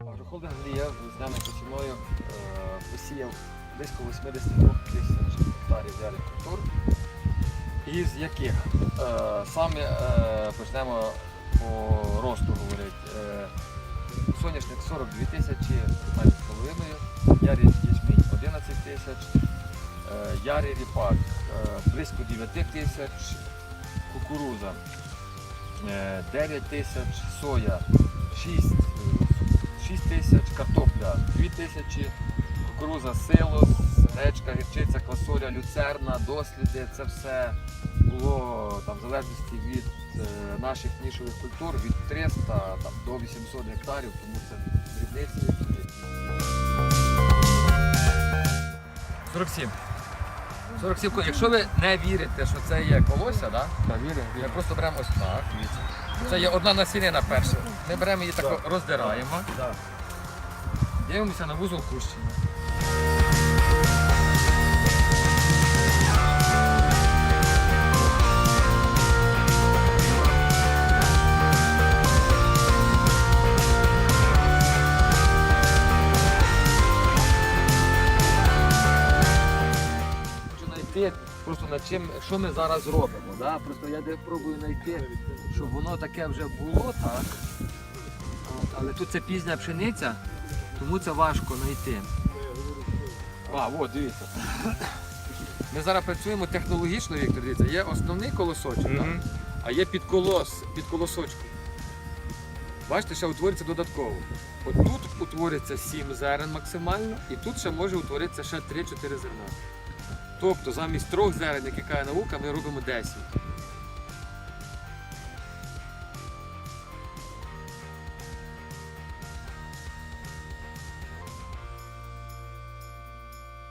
Агрохолдинг Лія з нами посівною е, посіяв близько 82 тисяч гектарів ярих культур, із яких е, саме е, почнемо по росту говорити. Соняшник 42 тисячі, 15,5, ярий ячмінь 11 тисяч, ярий ріпак близько 9 тисяч, кукуруза е, 9 тисяч, соя 6, е, 6 тисяч, картопля 2 тисячі, кукуруза силос, гречка, гірчиця, квасоля, люцерна, досліди. Це все було там, в залежності від е, наших нішових культур від 300 там, до 800 гектарів, тому це різниці. які 47. 47. ко- Якщо ви не вірите, що це є колося, да? ми просто беремо ось так. дивіться. Це є одна насінина перша. Ми беремо її так роздираємо. Дивимося на вузол кущення. Просто над чим, що ми зараз робимо. Да? Просто я де пробую знайти, щоб воно таке вже було, так. Але тут це пізня пшениця, тому це важко знайти. А, от, дивіться. Ми зараз працюємо технологічно, Віктор, дивіться, є основний колосочок, так? Мгм. а є підколос, підколосочку. Бачите, ще утвориться додатково. От тут утвориться 7 зерен максимально, і тут ще може утворитися ще 3-4 зерна. Тобто замість трьох зерен, як каже наука, ми робимо 10.